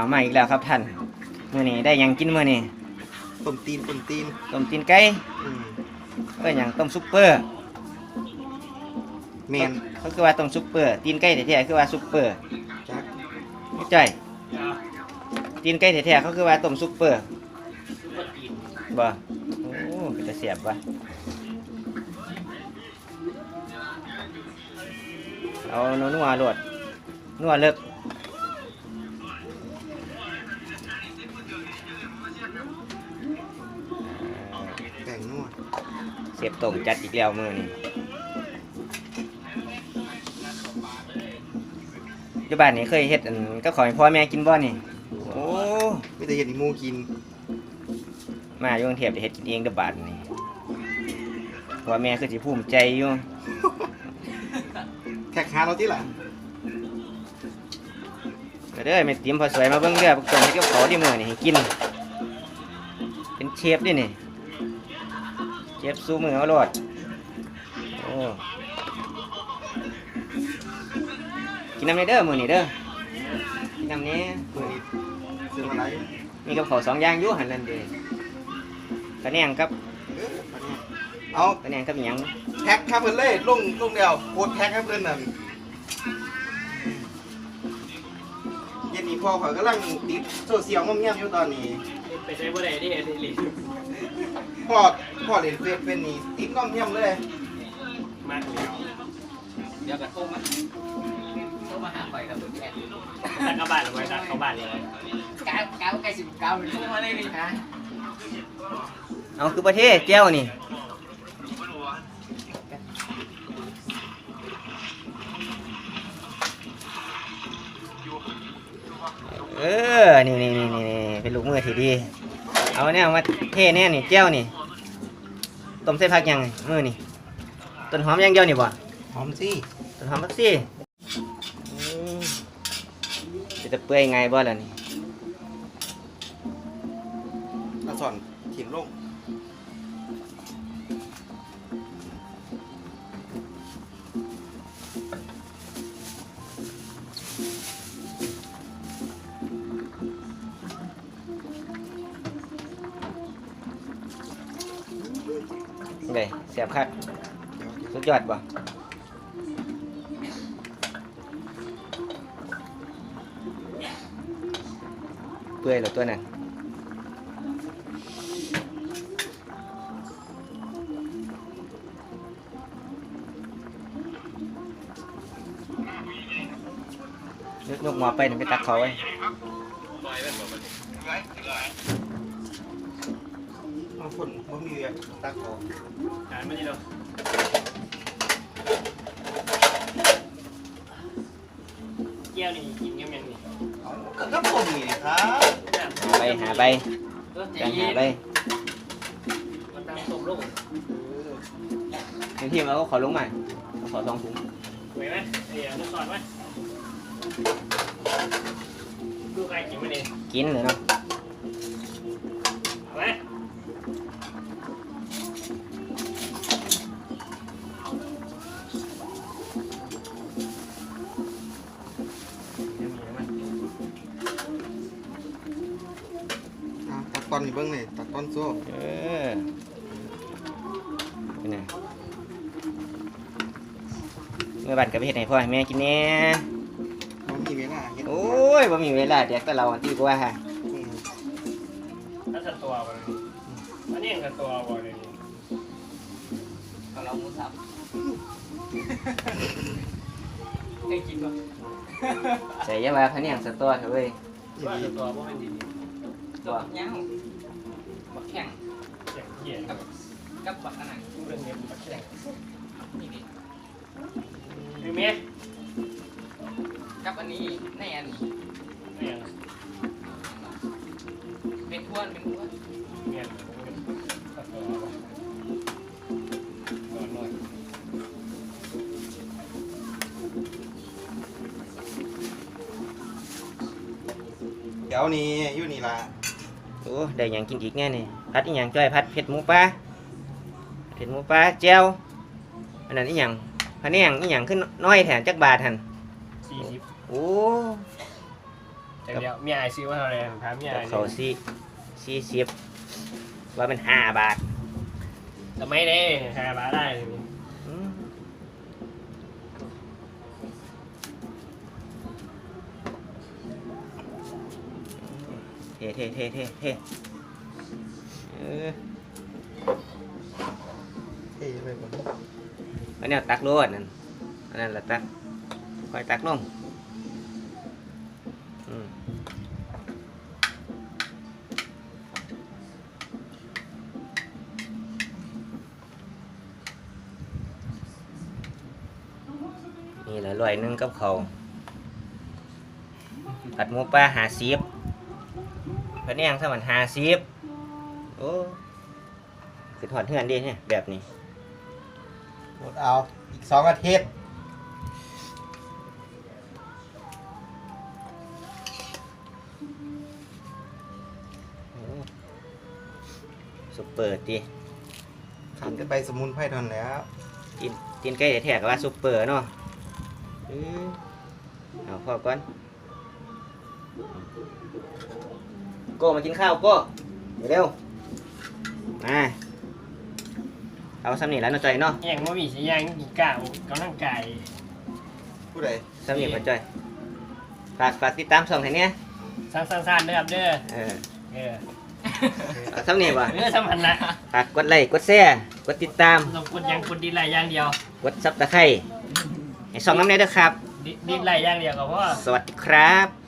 าวมาอีกแล้วครับท่านมื้อนี้ได้หยังกินมื้อนี้ต้มตีนต้มตีนต้มตีนไก่อืมเอ้ยหยังต้มซุปเปอร์แมนเขาคือว่าต้มซุปเปอร์ตีนไก่แท้ๆคือว่าซุปเปอร์จักไม่ใช่ตีนไก่แท้ๆเขาคือว่าต้มซุปเปอร์บ่โอ้เป็นตาเสียบว่ะเอานัวๆโลดนัวเลิก เสียบตรงจัดอีกแล้วมือนี่อยู่บ้านนี่เคยเฮ็ดอันก็ขอให้พ่อแม่กินบ่นี่ โอ้มีแต่เห็ดอีหมูกิน มาอยู่กรุงเทพได้เฮ็ดกินเองเด้อบาดนี่พ่อแม่คือสิภูมิใจอยู่แขกหาเราที่หลังเด้อแม่ติ๋มพอสวยมาเบิ่งเด้อพวกเจ้าเฮ็ดกับเขาวที่มื้อนี่ให้กิน เป็นเชฟดินี่ เชฟสู้มือเอาโลดโอ้กินน้ำในเด้อมื้อนี้เด้อกินน้ำนี้มือนี้ซื้อมาไรมีกับข้าวสองอย่างอยู่หันนั่นเด้กระแหนงกับเออปานนี้เอากระแหนงกับหยังแท็กครับเพิ่นเลยลงลงเดียวโพสต์แท็กให้เพิ่นนั่นเย็นนี้พ่อข่อยกำลังติดโซเชียลงอมแงมอยู่ตอนนี้ ไปใช้บ่ได้ดิไอ้ลิ พ่อพ่อเล่นเฟซเป็นนี่ติดงอมแงมเลยมากแล้วเดี๋ยวก็โทรมาโทรมาหาไปกับแกตักเข้าบ้านเอาไว้ตักเข้าบ้านเลยก้าวก้าวใกล้สิบก้าวเลยโทรมาเลยดิฮะเอาคือประเทศแก้วนี่เออ นี่นี่นี่นี่นี่เป็นลูกมือที่ดี เอาเนี่ยมาเท่แน่นี่แก้วนี่ ต้มใส่ผักยังไงมือนี่ต้นหอมอย่างเดียวนี่บ่หอมสิต้นหอมผักซี่อืมจะเปื่อยไงบ่ล่ะนี่เอาสอนถิ่มลง เลยเสียบคักสุดยอดบ่เปื่อยแล้วตัวนั้นยกยกหัวไปนี่ไปตักเขาไว้ คนบ่มีเวียตักออกอ่านมาดิเราแก้วนี่กินยังไงนี่เอาก็ก็บ่มีนี่ครับหาใบหาใบเออใจการหานใบมันตามตมลงบางทีมันก็ขอลงมาเอาขอสองถุงสวยไหมเดี๋ยวจะสอนไหมดูใครกินมันเองกินเลยเนาะ ตักตอนนี่เบิ่งนี่ตักตอนโซ่เออเป็นไงเมื่อบัดกับไปเฮ็ดให้พ่อให้แม่กินแหน่บ่มีเวลาเฮ็ดโอ้ยบ่มีเวลาเด็กแต่เราอันที่กว่าฮะอืมถ้าสัตว์ตัวบ่เลยอันนี้สัตว์ตัวบ่เลยกับเราหมูสับเคยกินป่ะใส่ยาว่าพะเนียงสะตัวเถอะเว้ยว่าสัตว์ตัวบ่เป็นดี ตัวย่างบักแข้งเจ็บเหี้ยกับกับบักอันนั้นเรื่องนี้มันแข็งนี่ดิมีเมียกับอันนี้ในอันนี้ไม่ยังเป็นทวนเป็นทวนเมียสัตว์ตัวบ่เดี๋ยวนี้อยู่นี่ละ อ้ได้หยังกินอีกแน่นี่พัดอีหยังจ้อยพัดเผ็ดหมูปลาเผ็ดหมูปลาแจ่วอันนั้นอีหยังพะเนียงอีหยังขึ้นน้อยแถมจักบาทหั่นสี่สิบโอ้จังเดียวเมียไอซื้อว่าเท่าไหร่ถามเมียกับไอ้เขาสี่สี่สิบว่าเป็นห้าบาททำไมเด้หาบาทได้เลยนี่ อืม เทเทเทเทเทเออเท่ไปหมดอันนี้ตักโลดนั่นอันนั้นละตักค่อยตักลงอืมนี่แหละร้อยหนึ่งกับเขาผัดหมูปลาหาซีบ พะเนียงถ้ามันหาซีบโอ้คือถอดเทือนดิเนี่ยแบบนี้หมดเอาอีกสองอาทิตย์โอ้ซุปเปอร์ตีขันก็ไปสมุนไพรทอนแล้วกินกินใกล้แท้ๆกับว่าซุปเปอร์เนาะเออเอาพอก่อนโก้มากินข้าวโก้เร็วๆมาเอาซ้ำนี่แล้วเนาะจอยเนาะยังไม่มีสิยังกี่ก้าวกำลังกายผู้ใดซ้ำนี่มาจอยฝากฝากติดตามช่องให้เนี่ยสร้างสร้างสร้างเด้อครับเด้อเออเออเอาซ้ำนี่บ่เด้อสำคัญนะฝากกดไลค์กดแชร์กดติดตามต้องกดยังกดดีไลค์อย่างเดียว กดซับตะไคร้ให้ช่องน้ำเนยเด้อครับดีดีไลค์อย่างเดียวก็พอสวัสดีครับ